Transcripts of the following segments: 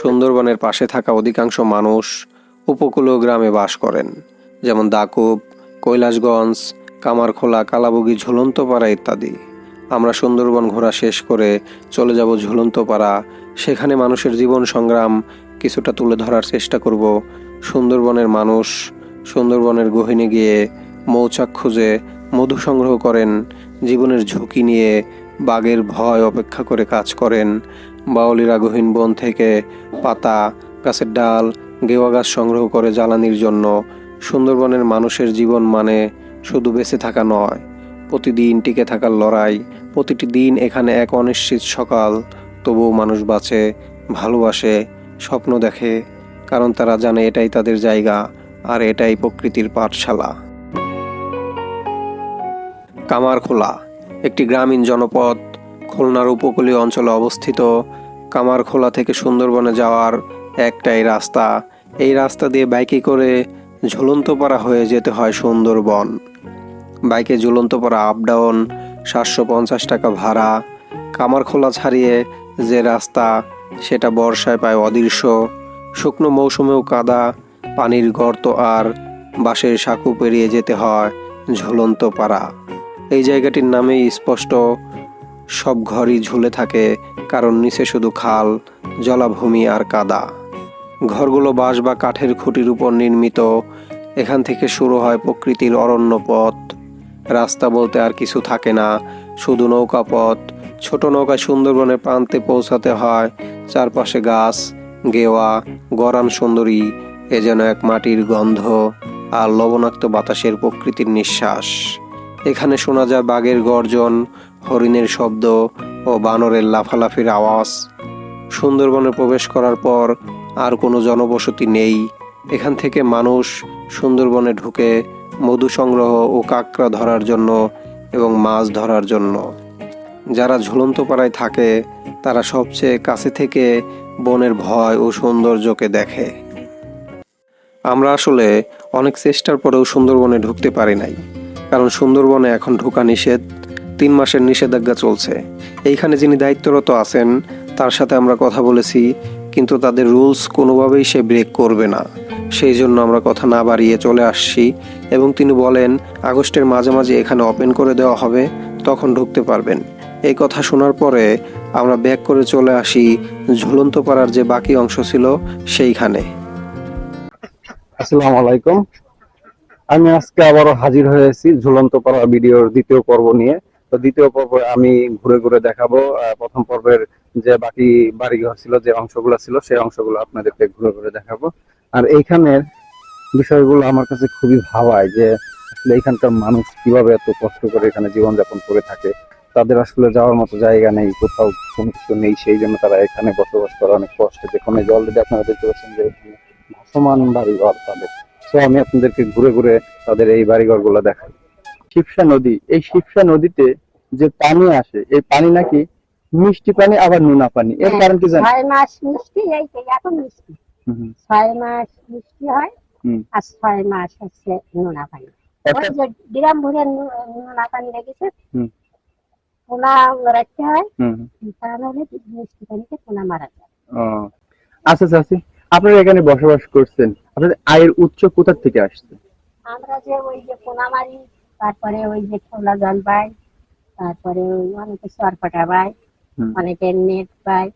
সুন্দরবনের পাশে থাকা অধিকাংশ মানুষ উপকূলীয় গ্রামে বাস করেন, যেমন দাকুব কৈলাসগঞ্জ, কামারখোলা, কালাবুগি, ঝুলন্তপাড়া ইত্যাদি। আমরা সুন্দরবন ঘোরা শেষ করে চলে যাব ঝুলন্তপাড়া। সেখানে মানুষের জীবন সংগ্রাম কিছুটা তুলে ধরার চেষ্টা করব। সুন্দরবনের মানুষ সুন্দরবনের গহিনে গিয়ে মৌচাক খুঁজে মধু সংগ্রহ করেন, জীবনের ঝুঁকি নিয়ে বাঘের ভয় অপেক্ষা করে কাজ করেন। বাউলিরা গহীন বন থেকে পাতা, গাছের ডাল, গেওয়া গাছ সংগ্রহ করে জ্বালানির জন্য। সুন্দরবনের মানুষের জীবন মানে শুধু বেঁচে থাকা নয়, প্রতিদিন টিকে থাকার লড়াই। প্রতিটি দিন এখানে এক অনিশ্চিত সকাল। তবুও মানুষ বাঁচে, ভালোবাসে, স্বপ্ন দেখে, কারণ তারা জানে এটাই তাদের জায়গা, আর এটাই প্রকৃতির পাঠশালা। কামারখোলা, একটি গ্রামীণ জনপদ খুলনার উপকূলীয় অঞ্চলে অবস্থিত কামারখোলা থেকে সুন্দরবনে যাওয়ার একটাই রাস্তা। এই রাস্তা দিয়ে বাইকে করে ঝুলন্তপাড়া হয়ে যেতে হয় সুন্দরবন। বাইকে ঝুলন্তপাড়া আপ ডাউন সাতশো পঞ্চাশ টাকা ভাড়া। কামারখোলা ছাড়িয়ে যে রাস্তা, সেটা বর্ষায় পায় অদৃশ্য। শুকনো মৌসুমেও কাদা, পানির গর্ত আর বাঁশের সাঁকু পেরিয়ে যেতে হয় ঝুলন্ত পাড়া এই জায়গাটির নামেই স্পষ্ট সব ঘরই ঝুলে থাকে, কারণ নিচে শুধু খাল, জলাভূমি আর কাদা। ঘরগুলো বাঁশ বা কাঠের খুঁটির উপর নির্মিত, এখান থেকে শুরু হয় প্রকৃতির অরণ্য পথ। রাস্তা বলতে আর কিছু থাকে না, শুধু নৌকা পথ। ছোট নৌকায় সুন্দরবনের প্রান্তে পৌঁছাতে হয়, চারপাশে গাছ, গেওয়া, গরান সুন্দরী, এ যেন এক মাটির গন্ধ আর লবণাক্ত বাতাসের প্রকৃতির নিঃশ্বাস। এখানে শোনা যায় বাঘের গর্জন হরিণের শব্দ ও বানরের লাফালাফির আওয়াজ। সুন্দরবনে প্রবেশ করার পর আর কোনো জনবসতি নেই। এখান থেকে মানুষ সুন্দরবনে ঢুকে মধু সংগ্রহ ও কাঁকড়া ধরার জন্য এবং মাছ ধরার জন্য। যারা ঝুলন্ত পাড়ায় থাকে, তারা সবচেয়ে কাছে থেকে বনের ভয় ও সৌন্দর্যকে দেখে। আমরা আসলে অনেক চেষ্টার পরেও সুন্দরবনে ঢুকতে পারি নাই, কারণ সুন্দরবনে এখন ঢোকা নিষেধ। তিন মাসের নিষেধাজ্ঞা চলছে। এইখানে যিনি দায়িত্বরত আছেন, তার সাথে আমরা কথা বলেছি, কিন্তু তাদের রুলস কোনোভাবেই সে ব্রেক করবে না। সেই জন্য আমরা কথা না বাড়িয়ে চলে আসছি এবং তিনি বলেন, আগস্টের মাঝামাঝি এখানে ওপেন করে দেওয়া হবে, তখন ঢুকতে পারবেন। এই কথা শোনার পরে আমরা ব্যাক করে চলে আসি ঝুলন্ত পাড়ার যে বাকি অংশ ছিল সেইখানে। আসসালামু আলাইকুম। আমি আজকে আবারও হাজির হয়েছি ঝুলন্ত পাড়া ভিডিওর দ্বিতীয় পর্ব নিয়ে। তো দ্বিতীয় পর্বে আমি ঘুরে ঘুরে দেখাবো। প্রথম পর্বের যে বাকি বাড়িঘর ছিল, যে অংশগুলো ছিল, সেই অংশগুলো আপনাদেরকে ঘুরে ঘুরে দেখাবো। আর এইখানের বিষয়গুলো আমার কাছে খুবই ভাবায় যে আসলে এখানকার মানুষ কীভাবে এত কষ্ট করে এখানে জীবনযাপন করে থাকে। তাদের আসলে যাওয়ার মতো জায়গা নেই, কোথাও কোনো কিছু নেই, সেই জন্য তারা এখানে বসবাস করা অনেক কষ্ট। দেখুন যে অলরেডি আপনারা দেখতে পাচ্ছেন যে ভাসমান বাড়িঘর তাদের। তো আমি আপনাদেরকে ঘুরে ঘুরে তাদের এই বাড়িঘরগুলো দেখাই। শিবসা নদী। এই শিবসা নদীতে যে পানি আসে এই পানি নাকি মিষ্টি পানি আবার নোনা পানি। এর কারণ কি জানেন? ছয় মাস মিষ্টি এই এখন মিষ্টি। ছয় মাস মিষ্টি হয় আর ছয় মাস হচ্ছে নোনা পানি। ওই যে ডিরাম ভরে নোনা পানি রেখেছে পোনা রাখতে হয়। মিষ্টি পানিতে পোনা মারা যায়। ও, আচ্ছা চাচি আপনারা এখানে বসবাস করছেন। আপনাদের আয়ের উৎস কোথা থেকে আসছে? আমরা যে ওই যে পোনা মারি তারপরে ওই যে খোলা জল পাই তারপরে ওই অনেকে সরপাটা পায় অনেকে নেট পায়।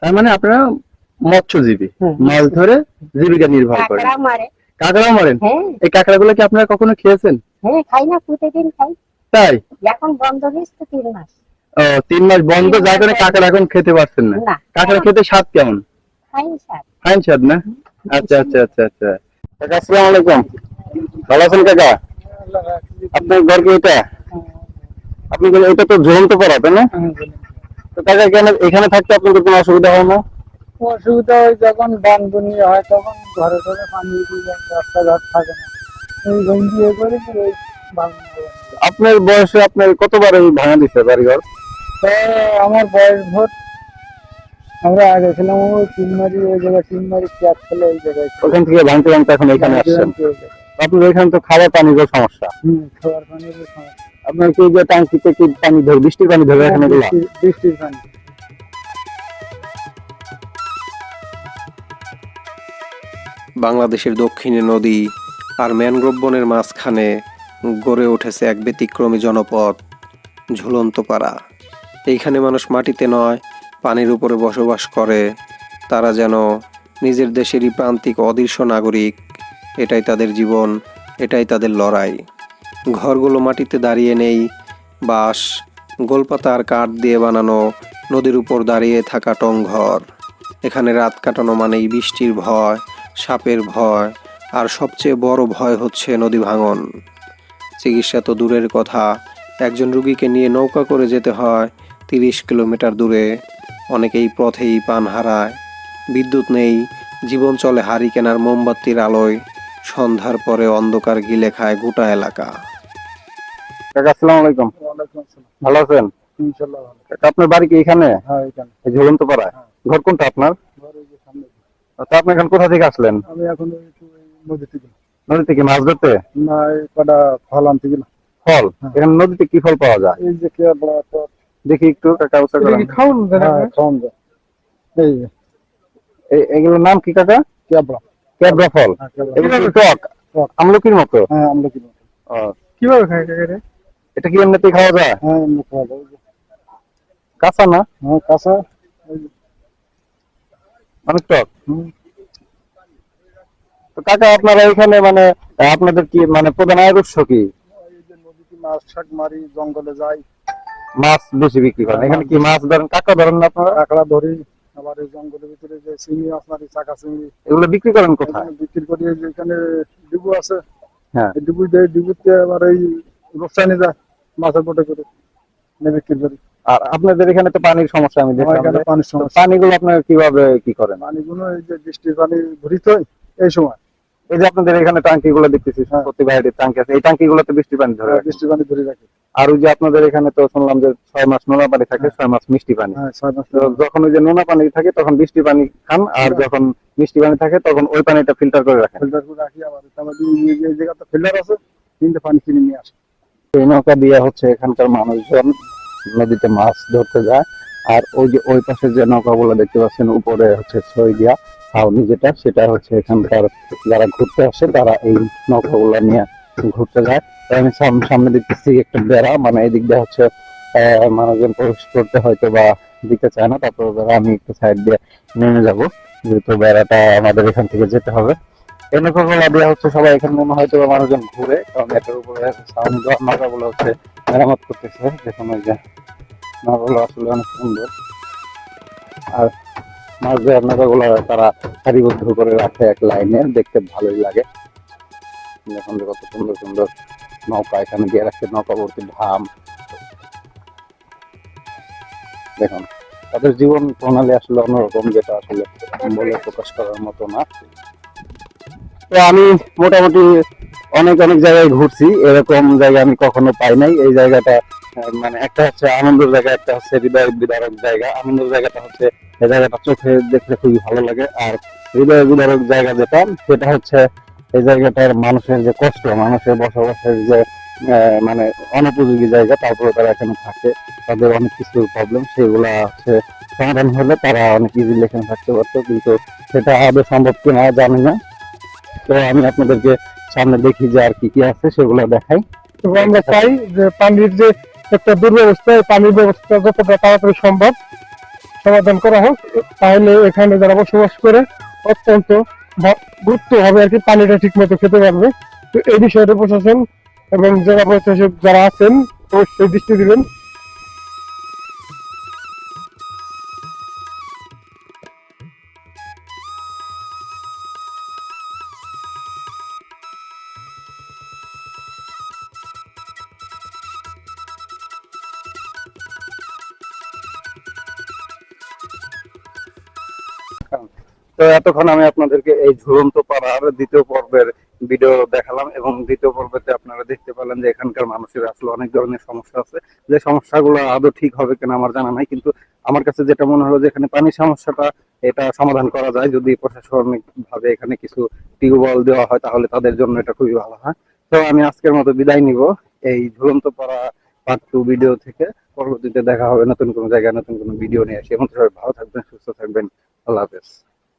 তার মানে আপনারা মৎস্যজীবী মাছ ধরে জীবিকা নির্বাহ করেন। কাঁকড়া মারেন? হ্যাঁ। এই কাঁকড়াগুলো কি আপনারা কখনো খেয়েছেন? হ্যাঁ খাই না প্রতিদিন খাই। তাই? এখন বন্ধ হয়েছে তিন মাস। ও তিন মাস বন্ধ যার কারণে কাঁকড়া এখন খেতে পারছেন না। কাঁকড়া খেতে স্বাদ কেমন? ফাইন স্বাদ। না? আচ্ছা আচ্ছা আচ্ছা আচ্ছা। কাকা আসসালামু আলাইকুম। ভালো আছেন কাকা? আপনার ঘর কি এটা? আপনি বলেন এটা তো ঝুলন্ত পড়া তাই না? তো কাকা এখানে এখানে থাকতে আপনাদের কোনো অসুবিধা হয় না? অসুবিধা হয় যখন বানবনি হয় তখন ঘরে ঘরে পানি দিয়ে যায়, রাস্তাঘাট থাকে না। এই গঞ্জি এ করে ওই আপনার বয়সে আপনার কতবার এই ভাঙা দিচ্ছে বাড়িঘর? তো আমার বয়স ভোট আমরা আগে ছিলাম ওই তিনমারি ওই জায়গায় তিনমারি ক্যাপ ছিল ওই জায়গায় ওখান থেকে ভাঙতে ভাঙতে এখন এখানে আসছেন। এখানে তো খাবার পানির সমস্যা। খাবার পানির সমস্যা। আপনার কি যে ট্যাঙ্কিতে কি পানি ধরে বৃষ্টির পানি ধরে এখানে বৃষ্টির- পানি। বাংলাদেশের দক্ষিণে নদী আর ম্যানগ্রোভ বনের মাঝখানে গড়ে উঠেছে এক ব্যতিক্রমী জনপদ ঝুলন্তপাড়া এইখানে মানুষ মাটিতে নয় পানির উপরে বসবাস করে। তারা যেন নিজের দেশেরই প্রান্তিক অদৃশ্য নাগরিক। এটাই তাদের জীবন, এটাই তাদের লড়াই। ঘরগুলো মাটিতে দাঁড়িয়ে নেই, বাঁশ, গোলপাতা আর কাঠ দিয়ে বানানো নদীর উপর দাঁড়িয়ে থাকা টং ঘর। এখানে রাত কাটানো মানেই বৃষ্টির ভয়, সাপের ভয়, আর সবচেয়ে বড় ভয় হচ্ছে নদী ভাঙন। চিকিৎসা তো দূরের কথা, একজন রুগীকে নিয়ে নৌকা করে যেতে হয় তিরিশ কিলোমিটার দূরে। অনেকেই পথেই পান হারায়। বিদ্যুৎ নেই, জীবন চলে হারি কেনার মোমবাতির আলোয়। সন্ধ্যার পরে অন্ধকার গিলে খায় গোটা এলাকা। কাকা আসসালামু আলাইকুম। ভালো আছেন? কাকা আপনার বাড়ি কি এখানে? হ্যাঁ এখানে। এই ঝুলন্ত পাড়ায় ঘর কোনটা আপনার? ঘর এই যে সামনে। তা আপনি এখন কোথা থেকে আসলেন? আমি এখন নদী থেকে নদী থেকে মাছ ধরতে? না কটা ফল আনতে গেলাম। ফল? হ্যাঁ। এখানে নদীতে কি ফল পাওয়া যায়? এই যে দেখি একটু কাকা করেন খাওন হ্যাঁ খাওন যায় এই এগুলোর নাম কি কাকা? কেয়া বড় ক্যাবরা ফল হ্যাঁ। এগুলো টক। আমলকির মতো। হ্যাঁ কীভাবে কাকা এটা কি এমনিতেই খাওয়া যায়? হ্যাঁ এমনি খাওয়া যায় কাঁচা না? হ্যাঁ কাঁচা অনেক টক। তো কাকা আপনারা এখানে মানে আপনাদের কি মানে প্রধান আয়ের উৎস কি? মাছ শাক মারি জঙ্গলে যাই। মাছ বেশি বিক্রি করেন। এখানে কি মাছ ধরেন? কাকা ধরেন না আপনারা? কাঁকড়া ধরি। আবার এই জঙ্গলের ভিতরে যে চিংড়ি মারি চাকা চিংড়ি এগুলো বিক্রি করেন কোথায়? বিক্রি করি এই যে এখানে ডিবু আছে। হ্যাঁ। ডিবু দেয় ডিবুতে আবার এই যায় মাছের বোটে করে বিক্রি করি। আর আপনাদের এখানে তো পানির সমস্যা আমি দেখলাম পানির সমস্যা। পানিগুলো আপনারা কীভাবে কি করেন? পানিগুলো এই যে বৃষ্টির পানি ভরিত হয় এই সময়। এই যে আপনাদের এখানে টাঙ্কি গুলো দেখতেছি হ্যাঁ। প্রতি বাইরের টাঙ্কি আছে এই টাঙ্কি গুলোতে বৃষ্টির পানি ধরে বৃষ্টির পানি ধরে রাখি। আর ওই যে আপনাদের এখানে তো শুনলাম যে ছয় মাস নোনা পানি থাকে ছয় মাস মিষ্টি পানি। হ্যাঁ ছয় মাস যখন ওই যে নোনা পানি থাকে তখন বৃষ্টি পানি খান আর হ্যাঁ। যখন মিষ্টি পানি থাকে তখন ওই পানিটা ফিল্টার করে রাখেন। ফিল্টার করে রাখি আবার জায়গাতে ফিল্টার আছে তিনটে পানি কিনে নিয়ে আসে। এই নৌকা দিয়ে হচ্ছে এখানকার মানুষজন নদীতে মাছ ধরতে যায় আর ওই যে ওই পাশে যে নৌকাগুলো দেখতে পাচ্ছেন উপরে হচ্ছে ছই দিয়া ছাউনি যেটা সেটা হচ্ছে এখানকার যারা ঘুরতে আসে তারা এই নৌকাগুলো নিয়ে ঘুরতে যায়। আমি সাম- সামনে দেখতেছি একটা বেড়া মানে এই দিক দিয়ে হচ্ছে মানুষজন প্রবেশ করতে হয়তো বা দিতে চায় না, তারপর আমি একটু সাইড দিয়ে নেমে যাব। যেহেতু বেড়াটা আমাদের এখান থেকে যেতে হবে। এই নৌকাগুলো দিয়ে হচ্ছে সবাই এখানে মনে হয়তো মানুষজন ঘুরে, কারণ এটার উপরে সাউন্ড দেওয়া নৌকাগুলো হচ্ছে, মেরামত করতেছে ওই যে নৌকাগুলো আসলে অনেক সুন্দর। আর মাছ দেওয়ার নৌকাগুলো তারা সারিবদ্ধ করে রাখে এক লাইনে, দেখতে ভালোই লাগে। দেখুন যে কত সুন্দর সুন্দর নৌকা এখানে দিয়ে রাখছে নৌকা ভর্তি ধাম। দেখুন, তাদের জীবন প্রণালী আসলে অন্যরকম, যেটা আসলে বলে প্রকাশ করার মতো না। তো আমি মোটামুটি অনেক অনেক জায়গায় ঘুরছি। এরকম জায়গা আমি কখনো পাই নাই। এই জায়গাটা মানে একটা হচ্ছে আনন্দের জায়গা, একটা হচ্ছে হৃদয় বিদারক জায়গা। আনন্দের জায়গাটা হচ্ছে, এই জায়গাটা চোখে দেখতে খুবই ভালো লাগে। আর হৃদয় বিদারক জায়গা যেটা, সেটা হচ্ছে এই জায়গাটার মানুষের যে কষ্ট, মানুষের বসবাসের যে মানে অনুপযোগী জায়গা, তারপরে তারা এখানে থাকে। তাদের অনেক কিছু প্রবলেম সেগুলা হচ্ছে সমাধান হলে তারা অনেক ইজিলি এখানে থাকতে পারতো। কিন্তু সেটা আদৌ সম্ভব কিনা জানি না। তো আমি আপনাদেরকে সামনে দেখি যে আর কি কি আছে, সেগুলো দেখাই। আমরা চাই যে পানির যে একটা দুর্ব্যবস্থা পানির ব্যবস্থা যতটা তাড়াতাড়ি সম্ভব সমাধান করা হোক। তাহলে এখানে যারা বসবাস করে, অত্যন্ত গুরুত্ব হবে আর কি, পানিটা ঠিক মতো খেতে পারবে। তো এই বিষয়টা প্রশাসন এবং জেলা প্রশাসক যারা আছেন, অবশ্যই দৃষ্টি দিবেন। তো এতক্ষণ আমি আপনাদেরকে এই ঝুলন্ত পাড়ার দ্বিতীয় পর্বের ভিডিও দেখালাম এবং দ্বিতীয় পর্বতে আপনারা দেখতে পেলেন যে এখানকার মানুষের আসলে অনেক ধরনের সমস্যা আছে। যে সমস্যাগুলো আদৌ ঠিক হবে কিনা আমার জানা নাই, কিন্তু আমার কাছে যেটা মনে হলো যে এখানে পানির সমস্যাটা, এটা সমাধান করা যায়। যদি প্রশাসনিক ভাবে এখানে কিছু টিউবওয়েল দেওয়া হয়, তাহলে তাদের জন্য এটা খুবই ভালো, হয়? তো আমি আজকের মতো বিদায় নিব এই ঝুলন্ত পাড়া পার্ট টু ভিডিও থেকে। পরবর্তীতে দেখা হবে নতুন কোনো জায়গায়, নতুন কোনো ভিডিও নিয়ে আসি। এবং সবাই ভালো থাকবেন, সুস্থ থাকবেন। আল্লাহ হাফেজ।